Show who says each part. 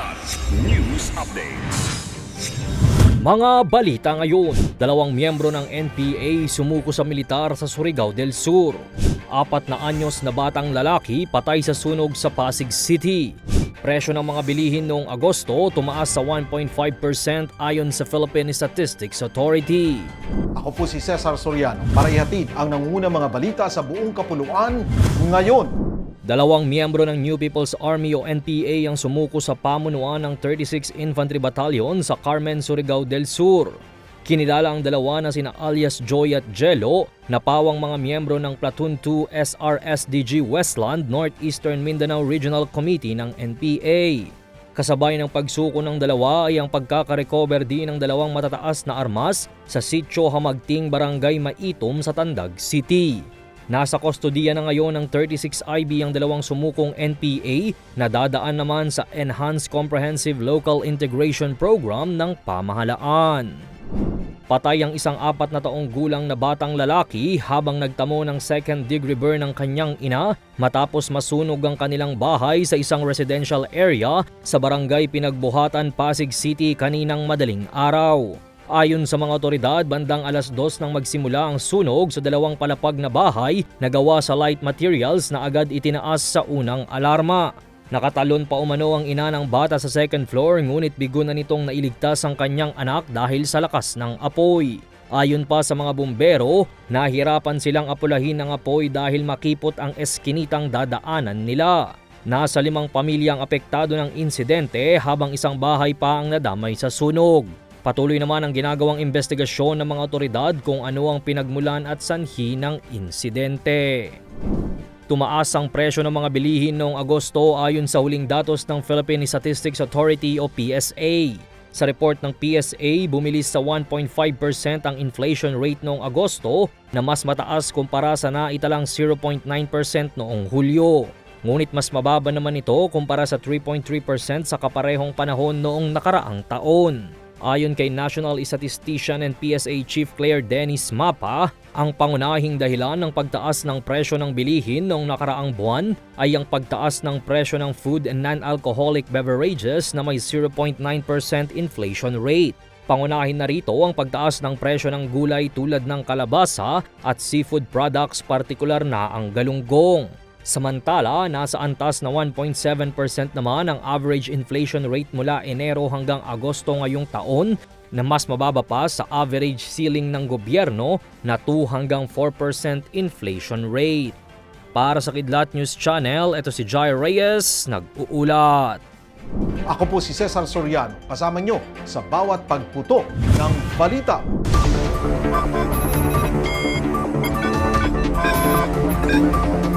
Speaker 1: Kidlat News Updates.
Speaker 2: Mga balita ngayon, dalawang miyembro ng NPA sumuko sa militar sa Surigao del Sur. Apat na anyos na batang lalaki patay sa sunog sa Pasig City. Presyo ng mga bilihin noong Agosto tumaas sa 1.5% ayon sa Philippine Statistics Authority.
Speaker 3: Ako po si Cesar Soriano para ihatid ang nangungunang mga balita sa buong kapuluan ngayon.
Speaker 2: Dalawang miyembro ng New People's Army o NPA ang sumuko sa pamunuan ng 36 Infantry Battalion sa Carmen, Surigao del Sur. Kinilala ang dalawa na sina alias Joy at Jello na pawang mga miyembro ng Platoon 2 SRSDG Westland Northeastern Mindanao Regional Committee ng NPA. Kasabay ng pagsuko ng dalawa ay ang pagkakarecover din ng dalawang matataas na armas sa Sitio Hamagting Barangay Maitom sa Tandag City. Nasa kustodiya na ngayon ng 36IB ang dalawang sumukong NPA na dadaan naman sa Enhanced Comprehensive Local Integration Program ng pamahalaan. Patay ang isang apat na taong gulang na batang lalaki habang nagtamo ng second degree burn ng kanyang ina matapos masunog ang kanilang bahay sa isang residential area sa barangay Pinagbuhatan, Pasig City kaninang madaling araw. Ayon sa mga otoridad, bandang alas dos nang magsimula ang sunog sa dalawang palapag na bahay na gawa sa light materials na agad itinaas sa unang alarma. Nakatalon pa umano ang ina ng bata sa second floor ngunit bigo na nitong nailigtas ang kanyang anak dahil sa lakas ng apoy. Ayon pa sa mga bumbero, nahirapan silang apulahin ng apoy dahil makipot ang eskinitang dadaanan nila. Nasa limang pamilyang apektado ng insidente habang isang bahay pa ang nadamay sa sunog. Patuloy naman ang ginagawang investigasyon ng mga otoridad kung ano ang pinagmulan at sanhi ng insidente. Tumaas ang presyo ng mga bilihin noong Agosto ayon sa huling datos ng Philippine Statistics Authority o PSA. Sa report ng PSA, bumilis sa 1.5% ang inflation rate noong Agosto na mas mataas kumpara sa naitalang 0.9% noong Hulyo. Ngunit mas mababa naman ito kumpara sa 3.3% sa kaparehong panahon noong nakaraang taon. Ayon kay National Statistician and PSA Chief Claire Dennis Mapa, ang pangunahing dahilan ng pagtaas ng presyo ng bilihin noong nakaraang buwan ay ang pagtaas ng presyo ng food and non-alcoholic beverages na may 0.9% inflation rate. Pangunahin na rito ang pagtaas ng presyo ng gulay tulad ng kalabasa at seafood products partikular na ang galunggong. Samantala, nasa antas na 1.7% naman ang average inflation rate mula Enero hanggang Agosto ngayong taon na mas mababa pa sa average ceiling ng gobyerno na 2 hanggang 4% inflation rate. Para sa Kidlat News Channel, ito si Jai Reyes, nag-uulat.
Speaker 3: Ako po si Cesar Soriano, kasama nyo sa bawat pagputo ng balita. Thank you.